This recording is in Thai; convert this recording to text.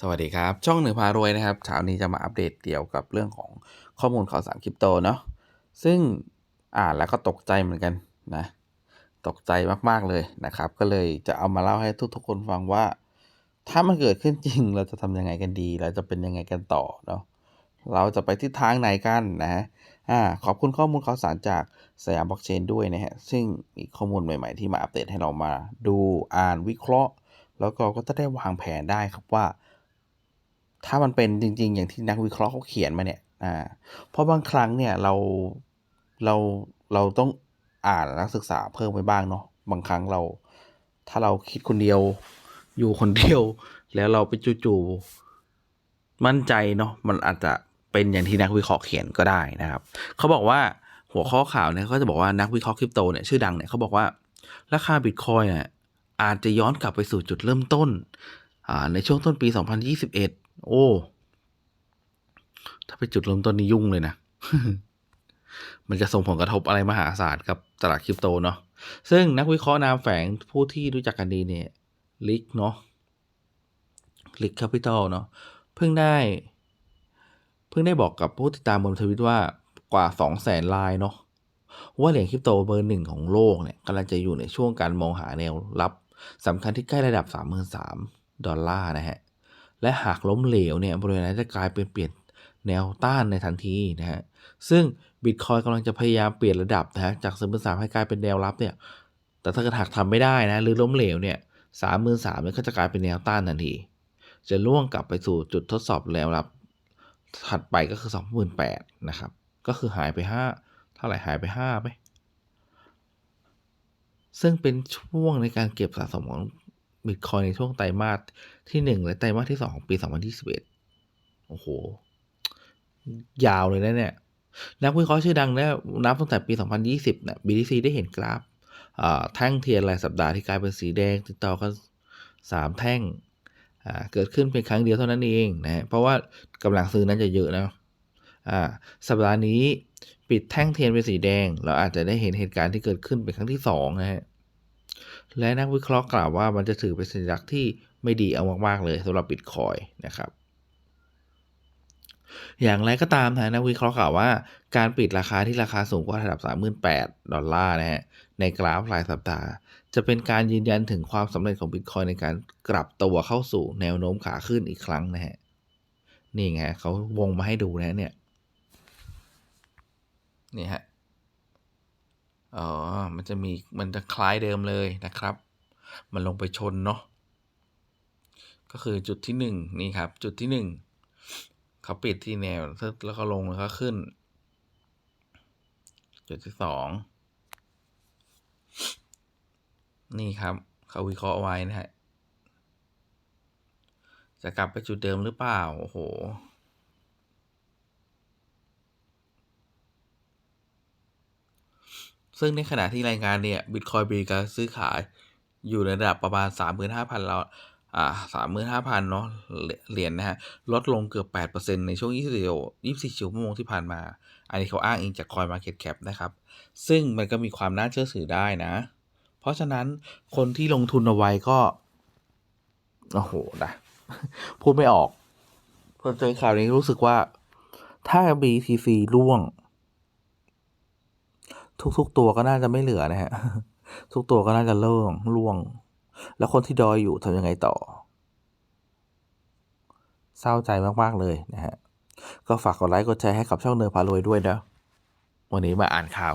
สวัสดีครับ ช่องหนึ่งพารวยนะครับเช้านี้จะมาอัปเดตเกี่ยวกับเรื่องของข้อมูลข่าวสารคริปโตเนาะซึ่งอ่านแล้วก็ตกใจเหมือนกันนะ ตกใจมากๆเลยนะครับ ก็เลยจะเอามาเล่าให้ทุกๆคนฟังว่า ถ้ามันเกิดขึ้นจริงเราจะทำยังไงกันดีเราจะเป็นยังไงกันต่อเนาะเราจะไปทิศทางไหนกันนะฮะอ่าขอบคุณข้อมูลข่าวสารจากสยามบล็อกเชนด้วยนะฮะซึ่งมีข้อมูลใหม่ ๆ ที่มาอัปเดตให้เรามาดูอ่านวิเคราะห์ แล้วก็ก็จะได้วางแผนได้ครับว่า ถ้ามันเป็นจริง ๆ อย่างที่นักวิเคราะห์เขาเขียนมาเนี่ยอ่าเพราะบางครั้งเนี่ยเราเราเราต้องอ่านนักศึกษาเพิ่มไปบ้างเนาะบางครั้งเรา ถ้าเราคิดคนเดียวอยู่คนเดียว แล้วเราไปจู่ๆมั่นใจเนาะมันอาจจะเป็นอย่างที่นักวิเคราะห์เขียนก็ได้นะครับเขาบอกว่าหัวข้อข่าวเนี่ยเขาจะบอกว่านักวิเคราะห์คริปโตเนี่ยชื่อดังเนี่ยเขาบอกว่าราคาบิตคอยเนี่ยอาจจะย้อนกลับไปสู่จุดเริ่มต้นในช่วงต้นปี 2021 โอ้ ถ้าไปจุดเริ่มต้นนี่ยุ่งเลยนะ มันจะส่งผลกระทบอะไรมหาศาลกับตลาดคริปโตเนาะ ซึ่งนักวิเคราะห์นามแฝงผู้ที่รู้จักกันดีเนี่ย ลิกเนาะ ลิกแคปิตอลเนาะ เพิ่งได้ เพิ่งได้บอกกับผู้ติดตามบนทวิตว่ากว่า2 0 0แสนลายเนาะว่าเหรียญคริปโตเบอร์หนึ่งของโลกเนี่ยกำลังจะอยู่ในช่วงการมองหาแนวรับสำคัญที่ใกล้ระดับ 33,000ดอลลาร์นะฮะ และหากล้มเหลวเนี่ยบริเวณนั้นจะกลายเป็นเปลี่ยนแนวต้านในทันทีนะฮะซึ่งบิตคอยกำลังจะพยายามเปลี่ยนระดับนะฮะจากสมมติสามให้กลายเป็นแนวรับเนี่ยแต่ถ้าเกิดหากทำไม่ได้นะหรือล้มเหลวเนี่ยสามหมื่นสามเนี่ยก็จะกลายเป็นแนวต้านทันที จะล่วงกลับไปสู่จุดทดสอบแนวรับถัดไปก็คือสองหมื่นแปดนะครับ ก็คือหายไปห้าเท่าไหร่หายไปห้าไหมซึ่งเป็นช่วงในการเก็บสะสมของ บิตคอยในช่วงไตรมาสที่ 1 และไตรมาสที่2ของปี 2021 โอ้โห ยาวเลยนะเนี่ย นักวิเคราะห์ชื่อดังเนี่ยนับตั้งแต่ปี 2020นะ BTC ได้เห็นกราฟแท่งเทียนรายสัปดาห์ที่กลายเป็นสีแดง ติดต่อกัน 3 แท่งเกิดขึ้นเป็นครั้งเดียวเท่านั้นเองนะ เพราะว่ากำลังซื้อนั้นจะเยอะนะสัปดาห์นี้ปิดแท่งเทียนเป็นสีแดง เราอาจจะได้เห็นเหตุการณ์ที่เกิดขึ้นเป็นครั้งที่สองนะฮะ และนักวิเคราะห์กล่าวว่ามันจะถือเป็นสัญลักษณ์ที่ไม่ดีเอามากๆเลยสำหรับบิตคอยนะครับ อย่างไรก็ตามนะนักวิเคราะห์กล่าวว่า การปิดราคาที่ราคาสูงกว่าระดับ 38,000 ดอลลาร์นะฮะในกราฟรายสัปดาห์ จะเป็นการยืนยันถึงความสำเร็จของบิตคอยในการกลับตัวเข้าสู่แนวโน้มขาขึ้นอีกครั้งนะฮะนี่ไงเขาวงมาให้ดูนะเนี่ยนี่ฮะ อ๋อ มันจะมี มันจะคล้ายเดิมเลยนะครับ มันลงไปชนเนาะ ก็คือจุดที่หนึ่งนี่ครับ จุดที่หนึ่งเขาปิดที่แนว แล้วก็ลงแล้วก็ขึ้น จุดที่สองนี่ครับ เขาวิเคราะห์ไว้นะฮะ จะกลับไปจุดเดิมหรือเปล่า โอ้โห ซึ่งในขณะที่รายงานเนี่ยบิตคอยมีการซื้อขายอยู่ในระดับประมาณ 35,000เราอ่า35,000เนาะเหรียญนะฮะ ลดลงเกือบ8%ในช่วง24 24ชั่วโมงที่ผ่านมา อันนี้เขาอ้างอิงจาก Coin Market Cap นะครับ ซึ่งมันก็มีความน่าเชื่อถือได้นะ เพราะฉะนั้นคนที่ลงทุนเอาไว้ก็ โอ้โหนะ พูดไม่ออกพอเจอข่าวนี้รู้สึกว่า ถ้า BTC ร่วง ทุก ๆ ตัวก็น่าจะไม่เหลือนะฮะ ทุกตัวก็น่าจะเลิ่งล่วง แล้วคนที่ดอยอยู่ทำยังไงต่อ เศร้าใจมาก ๆ เลยนะฮะ ก็ฝากกดไลค์กดแชร์ให้กับช่องเนิร์พารวยด้วยนะ วันนี้มาอ่านข่าว